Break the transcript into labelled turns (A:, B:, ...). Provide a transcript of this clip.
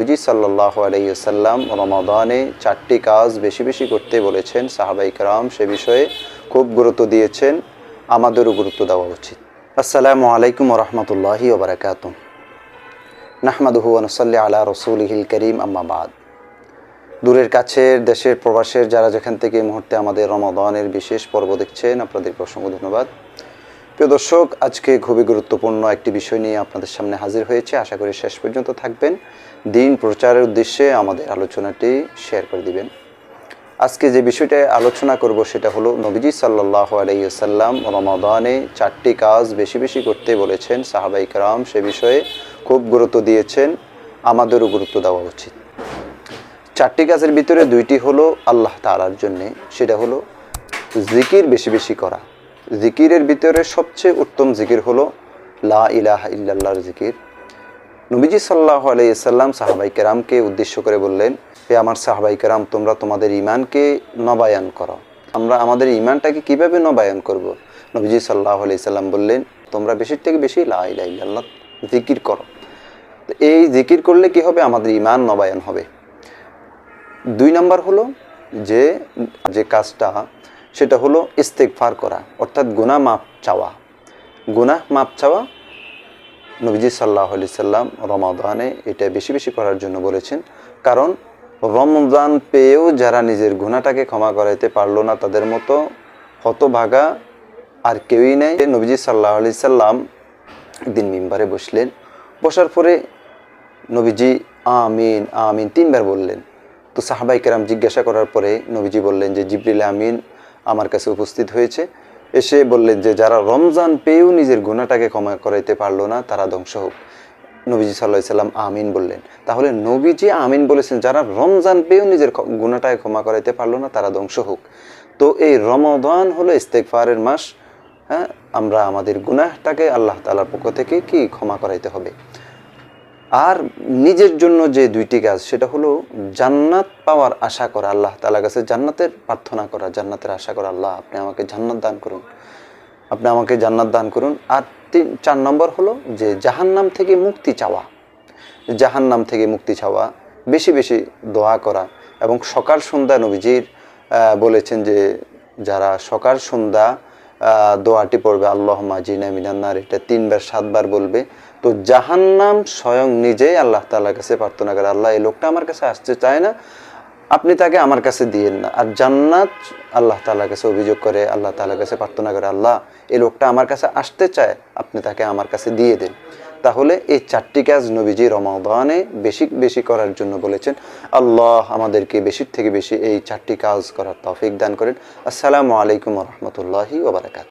A: নবীজি সাল্লাহ আলাইসাল্লাম রমাদানে চারটি কাজ বেশি বেশি করতে বলেছেন। সাহাবাই কারাম সে বিষয়ে খুব গুরুত্ব দিয়েছেন। আমাদেরও গুরুত্ব দেওয়া উচিত। আসসালামু আলাইকুম রহমতুল্লাহি ওবরাকাত নাহমাদুহু আনসাল্লি আলা রসুলহিল করিম আম্মাবাদ দূরের কাছের, দেশের, প্রবাসের যারা যেখান থেকে মুহূর্তে আমাদের রমাদানের বিশেষ পর্ব দেখছেন, আপনাদেরকে অসংখ্য ধন্যবাদ। প্রিয় দর্শক, আজকে খুবই গুরুত্বপূর্ণ একটি বিষয় নিয়ে আপনাদের সামনে হাজির হয়েছে। আশা করি শেষ পর্যন্ত থাকবেন। দিন প্রচারের উদ্দেশ্যে আমাদের আলোচনাটি শেয়ার করে দিবেন। আজকে যে বিষয়টা আলোচনা করব সেটা হলো, নবীজি সাল্লাহ আলাইসাল্লাম রমাদানে চারটি কাজ বেশি বেশি করতে বলেছেন। সাহাবাই কারাম সে বিষয়ে খুব গুরুত্ব দিয়েছেন। আমাদেরও গুরুত্ব দেওয়া উচিত। চারটি কাজের ভিতরে দুইটি হলো আল্লাহ তালার জন্যে, সেটা হলো জিকির বেশি বেশি করা। জিকিরের ভিতরে সবচেয়ে উত্তম জিকির হলো লা ইলাহা ইল্লাল্লাহর জিকির। নবীজি সাল্লাহ আলাইসাল্লাম সাহাবাই কেরামকে উদ্দেশ্য করে বললেন, হে আমার সাহাবাই কেরাম, তোমরা তোমাদের ইমানকে নবায়ন করো। আমরা আমাদের ইমানটাকে কীভাবে নবায়ন করব। নবীজি সাল্লাহ আলাইসাল্লাম বললেন, তোমরা বেশির থেকে বেশি লা ইলাহা ইল্লাল্লাহ জিকির করো। এই জিকির করলে কি হবে? আমাদের ইমান নবায়ন হবে। দুই নাম্বার হলো যে যে কাজটা সেটা হলো ইস্তেকফার করা, অর্থাৎ গুনাহ মাপ চাওয়া। গুনাহ মাপ চাওয়া নবীজি সাল্লাহ আলি সাল্লাম রমাদানে এটা বেশি বেশি করার জন্য বলেছেন। কারণ রমজান পেয়েও যারা নিজের গুণাটাকে ক্ষমা করাইতে পারল না, তাদের মতো হতভাগা আর কেউই নেই। নবীজি সাল্লাহ আলি সাল্লাম একদিন মিম্বারে বসলেন, বসার পরে নবীজি আমিন আমিন তিনবার বললেন। তো সাহাবাই কেরাম জিজ্ঞাসা করার পরে নবীজি বললেন যে, জিবরিল আমিন আমার কাছে উপস্থিত হয়েছে। এসে বললেন যে, যারা রমজান পেয়েও নিজের গুণাটাকে ক্ষমা করাইতে পারল না, তারা ধ্বংস হোক। নবীজি সাল্লাহ সাল্লাম আমিন বললেন। তাহলে নবীজি আমিন বলেছেন, যারা রমজান পেয়েও নিজের গুণাটাকে ক্ষমা করাইতে পারল না, তারা ধ্বংস হোক। তো এই রমদান হলো ইস্তেকফারের মাস হ্যাঁ? আমরা আমাদের গুনাহটাকে আল্লাহ তালার পক্ষ থেকে কি ক্ষমা করাইতে হবে? আর নিজের জন্য যে দুইটি কাজ সেটা হলো জান্নাত পাওয়ার আশা করা আল্লাহ তালা কাছে, জান্নাতের প্রার্থনা করা, জান্নাতের আশা করা আল্লাহ, আপনি আমাকে জান্নাত দান করুন। আপনি আমাকে জান্নাত দান করুন। আর তিন, চার নম্বর হলো যে জাহান্নাম থেকে মুক্তি চাওয়া। জাহান্নাম থেকে মুক্তি চাওয়া, বেশি বেশি দোয়া করা এবং সকাল সন্ধ্যা নবীজির বলেছেন যে যারা সকাল সন্ধ্যা দোয়াটি পড়বে আল্লাহ মাজিনা মিনান্নার এটা তিনবার, সাতবার বলবে। তো জাহান্নাম স্বয়ং নিজেই আল্লাহ তাল্লাহ কাছে প্রার্থনা করে, আল্লাহ, এই লোকটা আমার কাছে আসতে চায় না। আপনি তাকে আমার কাছে দিয়েন না। আর জান্নাত আল্লাহ তাল্লাহ কাছে অভিযোগ করে, আল্লাহ তাল্লাহ কাছে প্রার্থনা করে, আল্লাহ, এই লোকটা আমার কাছে আসতে চায়। আপনি তাকে আমার কাছে দিয়ে দেন। তাহলে এই চারটি কাজ নবীজি রমাদানে বেশি বেশি করার জন্য বলেছেন। আল্লাহ আমাদেরকে বেশির থেকে বেশি এই চারটি কাজ করার তৌফিক দান করেন। আসসালামু আলাইকুম রহমতুল্লাহি ওবরাকাত